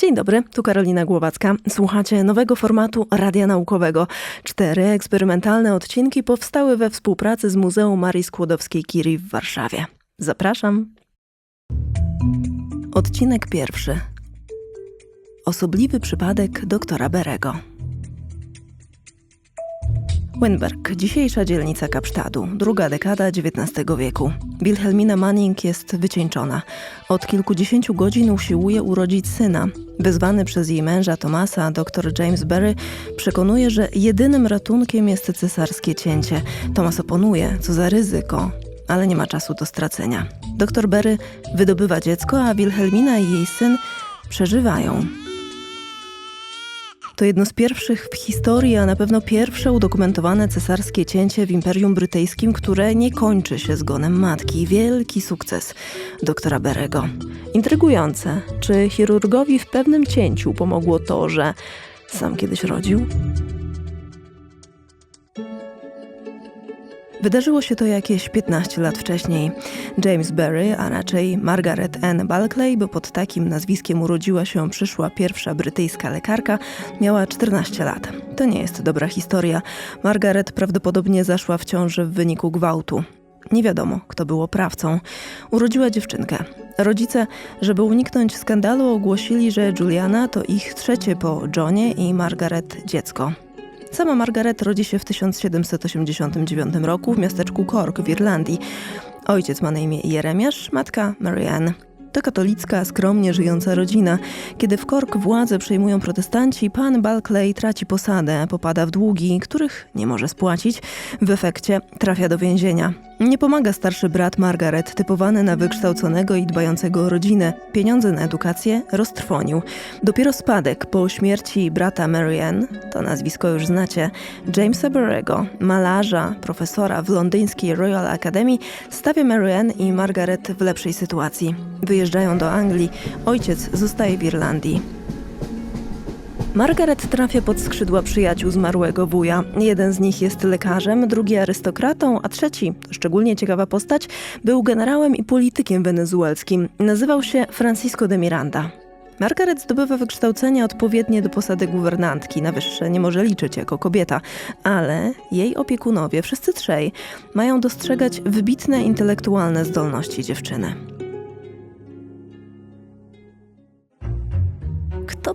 Dzień dobry, tu Karolina Głowacka. Słuchacie nowego formatu Radia Naukowego. Cztery eksperymentalne odcinki powstały we współpracy z Muzeum Marii Skłodowskiej-Curie w Warszawie. Zapraszam. Odcinek pierwszy. Osobliwy przypadek doktora Berego. Wynberg, dzisiejsza dzielnica Kapsztadu, druga dekada XIX wieku. Wilhelmina Manning jest wycieńczona. Od kilkudziesięciu godzin usiłuje urodzić syna. Wyzwany przez jej męża Tomasa, dr James Berry przekonuje, że jedynym ratunkiem jest cesarskie cięcie. Tomas oponuje, co za ryzyko, ale nie ma czasu do stracenia. Dr Berry wydobywa dziecko, a Wilhelmina i jej syn przeżywają. To jedno z pierwszych w historii, a na pewno pierwsze udokumentowane cesarskie cięcie w Imperium Brytyjskim, które nie kończy się zgonem matki. Wielki sukces doktora Berego. Intrygujące, czy chirurgowi w pewnym cięciu pomogło to, że sam kiedyś rodził? Wydarzyło się to jakieś 15 lat wcześniej. James Berry, a raczej Margaret Ann Balkley, bo pod takim nazwiskiem urodziła się przyszła pierwsza brytyjska lekarka, miała 14 lat. To nie jest dobra historia. Margaret prawdopodobnie zaszła w ciąży w wyniku gwałtu. Nie wiadomo, kto był oprawcą. Urodziła dziewczynkę. Rodzice, żeby uniknąć skandalu, ogłosili, że Juliana to ich trzecie po Johnie i Margaret dziecko. Sama Margaret rodzi się w 1789 roku w miasteczku Cork w Irlandii. Ojciec ma na imię Jeremiasz, matka Marianne. To katolicka, skromnie żyjąca rodzina. Kiedy w Cork władzę przejmują protestanci, pan Balkley traci posadę, popada w długi, których nie może spłacić. W efekcie trafia do więzienia. Nie pomaga starszy brat Margaret, typowany na wykształconego i dbającego o rodzinę. Pieniądze na edukację roztrwonił. Dopiero spadek po śmierci brata Marianne, to nazwisko już znacie, Jamesa Berrego, malarza, profesora w londyńskiej Royal Academy, stawia Marianne i Margaret w lepszej sytuacji. Wyjeżdżają do Anglii, ojciec zostaje w Irlandii. Margaret trafia pod skrzydła przyjaciół zmarłego wuja. Jeden z nich jest lekarzem, drugi arystokratą, a trzeci, szczególnie ciekawa postać, był generałem i politykiem wenezuelskim. Nazywał się Francisco de Miranda. Margaret zdobywa wykształcenie odpowiednie do posady guwernantki, na wyższe nie może liczyć jako kobieta, ale jej opiekunowie, wszyscy trzej, mają dostrzegać wybitne intelektualne zdolności dziewczyny.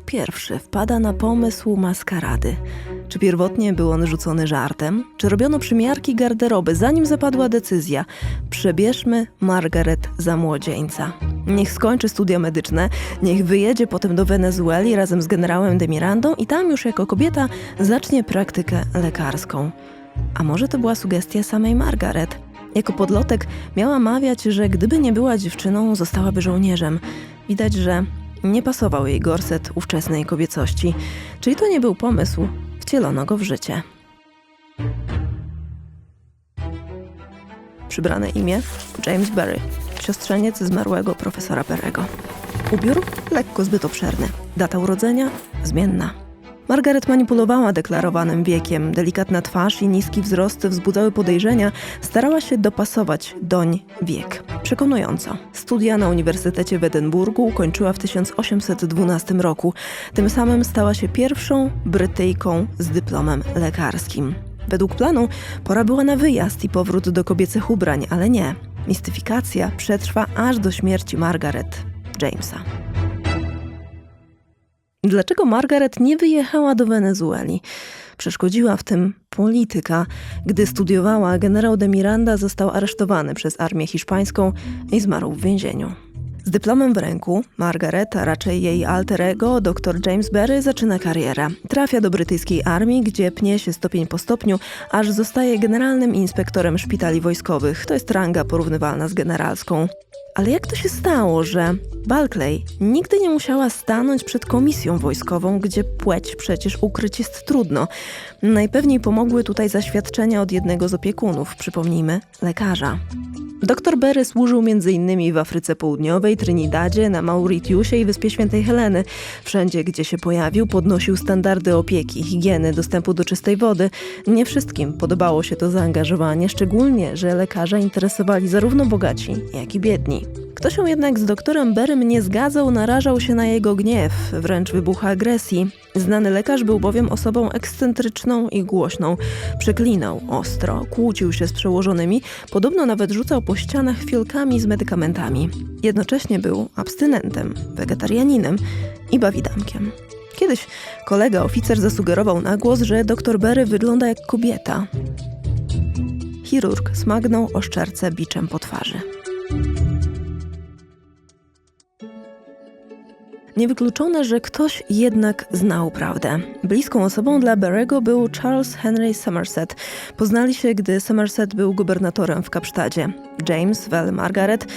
Pierwszy wpada na pomysł maskarady? Czy pierwotnie był on rzucony żartem? Czy robiono przymiarki garderoby, zanim zapadła decyzja? Przebierzmy Margaret za młodzieńca. Niech skończy studia medyczne, niech wyjedzie potem do Wenezueli razem z generałem de Mirandą i tam już jako kobieta zacznie praktykę lekarską. A może to była sugestia samej Margaret? Jako podlotek miała mawiać, że gdyby nie była dziewczyną, zostałaby żołnierzem. Widać, że nie pasował jej gorset ówczesnej kobiecości. Czyli to nie był pomysł, wcielono go w życie. Przybrane imię James Berry, siostrzeniec zmarłego profesora Berego. Ubiór lekko zbyt obszerny. Data urodzenia zmienna. Margaret manipulowała deklarowanym wiekiem. Delikatna twarz i niski wzrost wzbudzały podejrzenia. Starała się dopasować doń wiek. Przekonująco. Studia na Uniwersytecie w Edynburgu ukończyła w 1812 roku. Tym samym stała się pierwszą Brytyjką z dyplomem lekarskim. Według planu pora była na wyjazd i powrót do kobiecych ubrań, ale nie. Mistyfikacja przetrwa aż do śmierci Margaret Jamesa. Dlaczego Margaret nie wyjechała do Wenezueli? Przeszkodziła w tym polityka. Gdy studiowała, generał de Miranda został aresztowany przez armię hiszpańską i zmarł w więzieniu. Z dyplomem w ręku, Margaret, a raczej jej alter ego, dr James Berry, zaczyna karierę. Trafia do brytyjskiej armii, gdzie pnie się stopień po stopniu, aż zostaje generalnym inspektorem szpitali wojskowych. To jest ranga porównywalna z generalską. Ale jak to się stało, że Balkley nigdy nie musiała stanąć przed komisją wojskową, gdzie płeć przecież ukryć jest trudno? Najpewniej pomogły tutaj zaświadczenia od jednego z opiekunów, przypomnijmy, lekarza. Dr Berry służył m.in. w Afryce Południowej, Trinidadzie, na Mauritiusie i Wyspie Świętej Heleny. Wszędzie, gdzie się pojawił, podnosił standardy opieki, higieny, dostępu do czystej wody. Nie wszystkim podobało się to zaangażowanie, szczególnie, że lekarze interesowali zarówno bogaci, jak i biedni. Kto się jednak z doktorem Berym nie zgadzał, narażał się na jego gniew, wręcz wybuch agresji. Znany lekarz był bowiem osobą ekscentryczną i głośną. Przeklinał ostro, kłócił się z przełożonymi, podobno nawet rzucał po ścianach fiolkami z medykamentami. Jednocześnie był abstynentem, wegetarianinem i bawidamkiem. Kiedyś kolega oficer zasugerował na głos, że doktor Berry wygląda jak kobieta. Chirurg smagnął oszczerce biczem po twarzy. Niewykluczone, że ktoś jednak znał prawdę. Bliską osobą dla Barrego był Charles Henry Somerset. Poznali się, gdy Somerset był gubernatorem w Kapsztadzie. James Well Margaret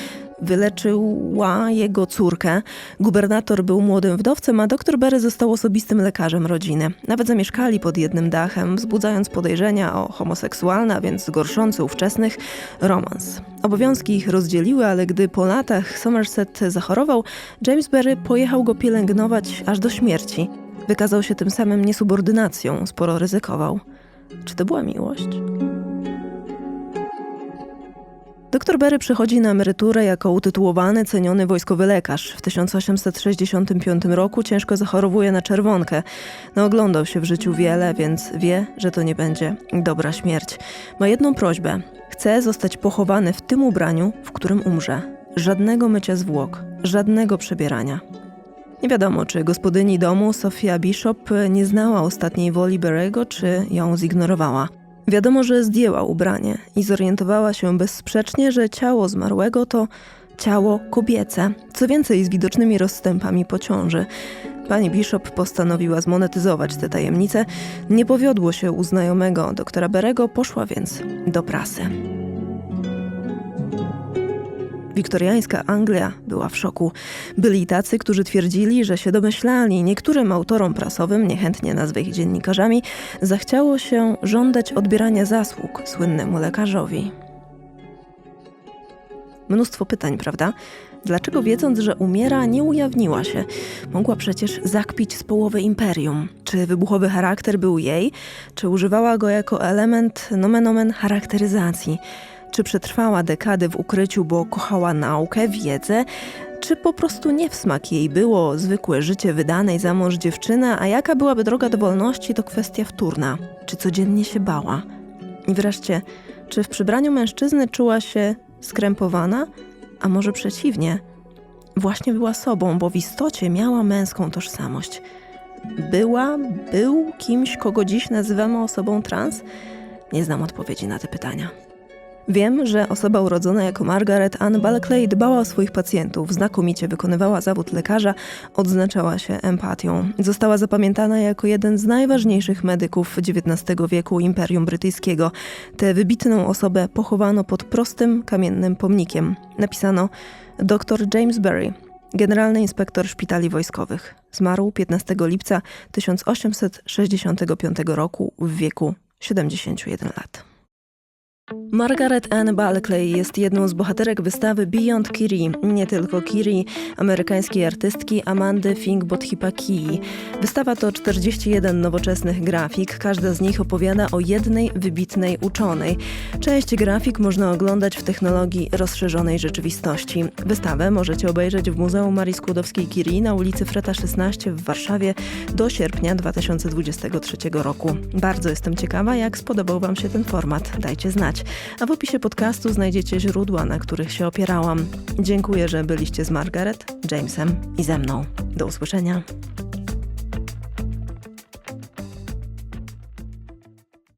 wyleczyła jego córkę. Gubernator był młodym wdowcem, a dr Berry został osobistym lekarzem rodziny. Nawet zamieszkali pod jednym dachem, wzbudzając podejrzenia o homoseksualny, a więc gorszący ówczesnych, romans. Obowiązki ich rozdzieliły, ale gdy po latach Somerset zachorował, James Berry pojechał go pielęgnować aż do śmierci. Wykazał się tym samym niesubordynacją, sporo ryzykował. Czy to była miłość? Doktor Berry przychodzi na emeryturę jako utytułowany, ceniony wojskowy lekarz. W 1865 roku ciężko zachorowuje na czerwonkę. No, oglądał się w życiu wiele, więc wie, że to nie będzie dobra śmierć. Ma jedną prośbę. Chce zostać pochowany w tym ubraniu, w którym umrze. Żadnego mycia zwłok, żadnego przebierania. Nie wiadomo, czy gospodyni domu Sofia Bishop nie znała ostatniej woli Berego, czy ją zignorowała. Wiadomo, że zdjęła ubranie i zorientowała się bezsprzecznie, że ciało zmarłego to ciało kobiece, co więcej z widocznymi rozstępami po ciąży. Pani Bishop postanowiła zmonetyzować tę tajemnicę. Nie powiodło się u znajomego doktora Berego, poszła więc do prasy. Wiktoriańska Anglia była w szoku. Byli tacy, którzy twierdzili, że się domyślali. Niektórym autorom prasowym, niechętnie nazwę ich dziennikarzami, zachciało się żądać odbierania zasług słynnemu lekarzowi. Mnóstwo pytań, prawda? Dlaczego wiedząc, że umiera, nie ujawniła się? Mogła przecież zakpić z połowy imperium. Czy wybuchowy charakter był jej, czy używała go jako element nomen omen charakteryzacji? Czy przetrwała dekady w ukryciu, bo kochała naukę, wiedzę, czy po prostu nie w smak jej było zwykłe życie wydanej za mąż dziewczyny, a jaka byłaby droga do wolności, to kwestia wtórna. Czy codziennie się bała? I wreszcie, czy w przybraniu mężczyzny czuła się skrępowana, a może przeciwnie? Właśnie była sobą, bo w istocie miała męską tożsamość. Była, był kimś, kogo dziś nazywamy osobą trans? Nie znam odpowiedzi na te pytania. Wiem, że osoba urodzona jako Margaret Ann Balclay dbała o swoich pacjentów, znakomicie wykonywała zawód lekarza, odznaczała się empatią. Została zapamiętana jako jeden z najważniejszych medyków XIX wieku Imperium Brytyjskiego. Tę wybitną osobę pochowano pod prostym, kamiennym pomnikiem. Napisano dr James Berry, generalny inspektor szpitali wojskowych. Zmarł 15 lipca 1865 roku w wieku 71 lat. Margaret Ann Balclay jest jedną z bohaterek wystawy Beyond Kiri, nie tylko Kiri, amerykańskiej artystki Amandy Fink-Bodhipakii. Wystawa to 41 nowoczesnych grafik, każda z nich opowiada o jednej wybitnej uczonej. Część grafik można oglądać w technologii rozszerzonej rzeczywistości. Wystawę możecie obejrzeć w Muzeum Marii Skłodowskiej-Curie na ulicy Freta 16 w Warszawie do sierpnia 2023 roku. Bardzo jestem ciekawa, jak spodobał Wam się ten format. Dajcie znać a w opisie podcastu znajdziecie źródła, na których się opierałam. Dziękuję, że byliście z Margaret, Jamesem i ze mną. Do usłyszenia.